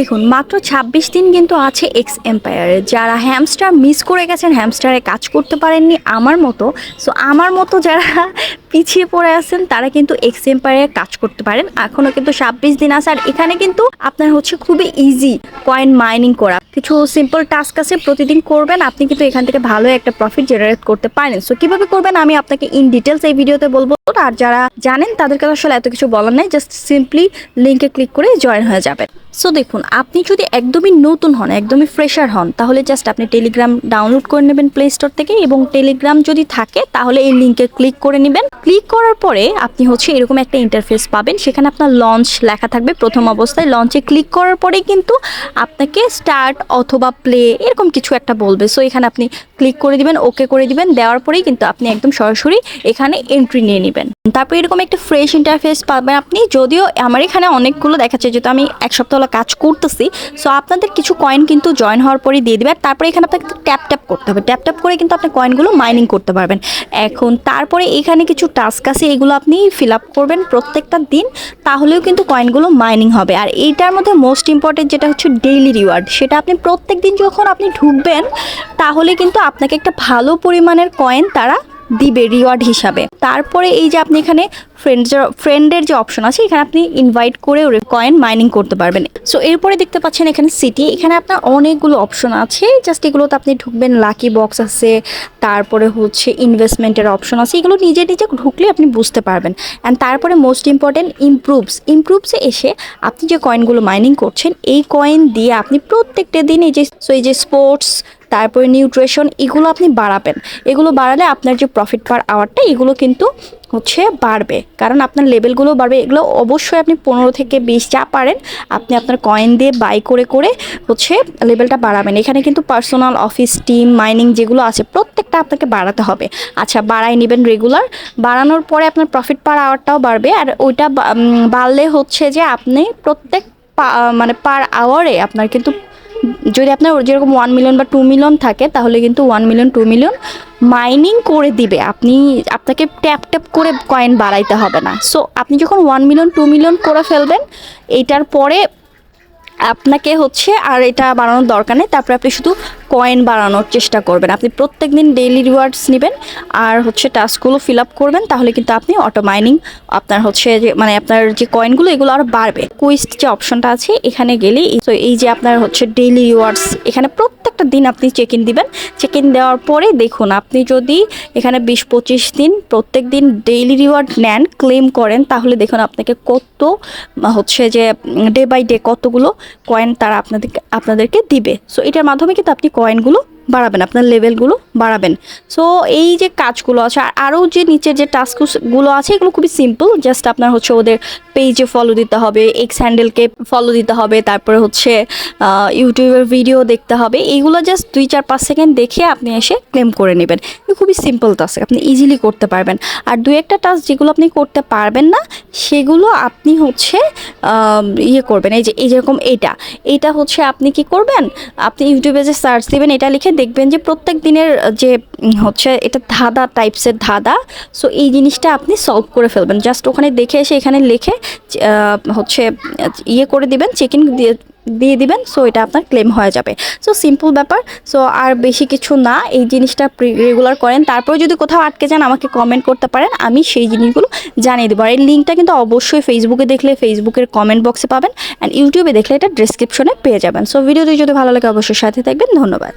দেখুন, মাত্র ২৬ দিন কিন্তু আছে এক্স এম্পায়ারে যারা হ্যামস্টার মিস করে গেছেন হ্যামস্টারে কাজ করতে পারেননি আমার মতো। সো আমার মতো যারা পিছিয়ে পড়ে আছেন, তারা কিন্তু এক্স এম্পায়ারে কাজ করতে পারেন। এখনও কিন্তু ছাব্বিশ দিন আছে। আর এখানে কিন্তু আপনার হচ্ছে খুবই ইজি কয়েন মাইনিং করা। কিছু সিম্পল টাস্ক আছে, প্রতিদিন করবেন। আপনি কিন্তু এখান থেকে ভালো একটা প্রফিট জেনারেট করতে পারেন। সো কীভাবে করবেন? আমি আপনাকে ইন ডিটেলস এই ভিডিওতে বলব। আর যারা জানেন তাদেরকে আসলে এত কিছু বলার নাই জাস্ট সিম্পলি লিঙ্কে ক্লিক করে জয়েন হয়ে যাবেন। সো দেখুন, আপনি যদি একদমই নতুন হন, একদমই ফ্রেশার হন, তাহলে জাস্ট আপনি টেলিগ্রাম ডাউনলোড করে নেবেন প্লে স্টোর থেকে এবং টেলিগ্রাম যদি থাকে, তাহলে এই লিঙ্কে ক্লিক করে নেবেন। ক্লিক করার পরে আপনি হচ্ছে এরকম একটা ইন্টারফেস পাবেন, সেখানে আপনার লঞ্চ লেখা থাকবে প্রথম অবস্থায়। লঞ্চে ক্লিক করার পরে কিন্তু আপনাকে স্টার্ট অথবা প্লে এরকম কিছু একটা বলবে। সো এখানে আপনি ক্লিক করে দিবেন ওকে করে দিবেন, দেওয়ার পরেই কিন্তু আপনি একদম সরাসরি এখানে এন্ট্রি নিয়ে নেবেন। তারপর এরকম একটা ফ্রেশ ইন্টারফেস পাবেন আপনি। যদিও আমার এখানে অনেকগুলো দেখাচ্ছে, যেহেতু আমি এক সপ্তাহ হলো কাজ করতেছি। সো আপনাদের কিছু কয়েন কিন্তু জয়েন হওয়ার পরেই দিয়ে দেবে আর তারপরে এখানে আপনাকে ট্যাপ ট্যাপ করতে হবে। ট্যাপ ট্যাপ করে কিন্তু আপনি কয়েনগুলো মাইনিং করতে পারবেন। এখন তারপরে এখানে কিছু টাস্ক আছে, এগুলো আপনি ফিল আপ করবেন প্রত্যেকটা দিন। তাহলেও কিন্তু কয়েনগুলো মাইনিং হবে। আর এইটার মধ্যে মোস্ট ইম্পর্টেন্ট যেটা হচ্ছে ডেইলি রিওয়ার্ড সেটা আপনি প্রত্যেক দিন যখন আপনি ঢুকবেন, তাহলে কিন্তু আপনাকে একটা ভালো পরিমাণের কয়েন তারা দিবে রিওয়ার্ড হিসাবে। তারপরে এই যে আপনি এখানে ফ্রেন্ডস ফ্রেন্ডের যে অপশন আছে, এখানে আপনি ইনভাইট করে কয়েন মাইনিং করতে পারবেন। সো এরপরে দেখতে পাচ্ছেন এখানে সিটি এখানে আপনার অনেকগুলো অপশন আছে। জাস্ট এগুলোতে আপনি ঢুকবেন লাকি বক্স আছে, তারপরে হচ্ছে ইনভেস্টমেন্টের অপশন আছে। এগুলো নিজে নিজে ঢুকলে আপনি বুঝতে পারবেন। অ্যান্ড তারপরে মোস্ট ইম্পর্টেন্ট ইমপ্রুভস ইমপ্রুভসে এসে আপনি যে কয়েনগুলো মাইনিং করছেন, এই কয়েন দিয়ে আপনি প্রত্যেকটা দিন এই যে সো এই যে স্পোর্টস তারপরে নিউট্রিশন, এগুলো আপনি বাড়াবেন। এগুলো বাড়ালে আপনার যে প্রফিট পার আওয়ারটা এগুলো কিন্তু হচ্ছে বাড়বে। কারণ আপনার লেভেলগুলো বাড়বে। এগুলো অবশ্যই আপনি পনেরো থেকে বিশ যা পারেন, আপনি আপনার কয়েন দিয়ে বাই করে করে হচ্ছে লেভেলটা বাড়াবেন। এখানে কিন্তু পার্সোনাল অফিস টিম মাইনিং যেগুলো আছে, প্রত্যেকটা আপনাকে বাড়াতে হবে। আচ্ছা বাড়াই নেবেন রেগুলার বাড়ানোর পরে আপনার প্রফিট পার আওয়ারটাও বাড়বে। আর ওইটা বাড়লে হচ্ছে যে আপনি প্রত্যেক মানে পার আওয়ারে আপনার কিন্তু যদি আপনার যেরকম ওয়ান মিলিয়ন বা টু মিলিয়ন থাকে, তাহলে কিন্তু one million two million mining করে দিবে। আপনি, আপনাকে ট্যাপ ট্যাপ করে কয়েন বাড়াইতে হবে না। সো আপনি যখন ওয়ান মিলিয়ন টু মিলিয়ন করে ফেলবেন এইটার পরে আপনাকে হচ্ছে আর এটা বাড়ানোর দরকার নেই। তারপরে আপনি শুধু কয়েন বাড়ানোর চেষ্টা করবেন। আপনি প্রত্যেক দিন ডেইলি রিওয়ার্ডস নেবেন আর হচ্ছে টাস্কগুলো ফিল আপ করবেন, তাহলে কিন্তু আপনি অটো মাইনিং আপনার হচ্ছে যে মানে আপনার যে কয়েনগুলো এগুলো আরও বাড়বে। কুইস্ট যে অপশনটা আছে, এখানে গেলেই তো এই যে আপনার হচ্ছে ডেইলি রিওয়ার্ডস এখানে প্রত্যেকটা দিন আপনি চেক ইন দিবেন। চেক ইন দেওয়ার পরে দেখুন, আপনি যদি এখানে বিশ পঁচিশ দিন প্রত্যেক দিন ডেইলি রিওয়ার্ড নেন ক্লেম করেন, তাহলে দেখুন আপনাকে কত হচ্ছে যে ডে বাই ডে কতগুলো কয়েন তারা আপনাদেরকে আপনাদেরকে দিবে। সো এটার মাধ্যমে কিন্তু আপনি কয়েনগুলো বাড়াবেন, আপনার লেভেলগুলো বাড়াবেন। সো এই যে কাজগুলো আছে, আর আরও যে নিচের যে টাস্কগুলো আছে, এগুলো খুবই সিম্পল জাস্ট আপনার হচ্ছে ওদের পেজে ফলো দিতে হবে এক্স হ্যান্ডেলকে ফলো দিতে হবে, তারপরে হচ্ছে ইউটিউবের ভিডিও দেখতে হবে এইগুলো জাস্ট দুই চার পাঁচ সেকেন্ড দেখে আপনি এসে ক্লেম করে নেবেন। খুবই সিম্পল টাস্ক আপনি ইজিলি করতে পারবেন। আর দু একটা টাস্ক যেগুলো আপনি করতে পারবেন না সেগুলো আপনি হচ্ছে ইয়ে করবেন। এই যে, এই যেরকম এটা এটা হচ্ছে আপনি কি করবেন? আপনি ইউটিউবে যে সার্চ দিবেন, এটা লিখে দেখবেন যে প্রত্যেক দিনের যে হচ্ছে এটা ধাঁধা টাইপসের ধাঁধা সো এই জিনিসটা আপনি সলভ করে ফেলবেন। জাস্ট ওখানে দেখে এসে এখানে লিখে হচ্ছে ইয়ে করে দিবেন চেক ইন দিয়ে দিয়ে দিবেন সো এটা আপনার ক্লেম হয়ে যাবে। সো সিম্পল ব্যাপার সো আর বেশি কিছু না, এই জিনিসটা রেগুলার করেন। তারপরে যদি কোথাও আটকে যান, আমাকে কমেন্ট করতে পারেন, আমি সেই জিনিসগুলো জানিয়ে দেবো। আর এই লিঙ্কটা কিন্তু অবশ্যই ফেসবুকে দেখলে ফেসবুকের কমেন্ট বক্সে পাবেন অ্যান্ড ইউটিউবে দেখলে এটা ডিসক্রিপশনে পেয়ে যাবেন। সো ভিডিওটি যদি ভালো লাগে, অবশ্যই সাথে থাকবেন। ধন্যবাদ।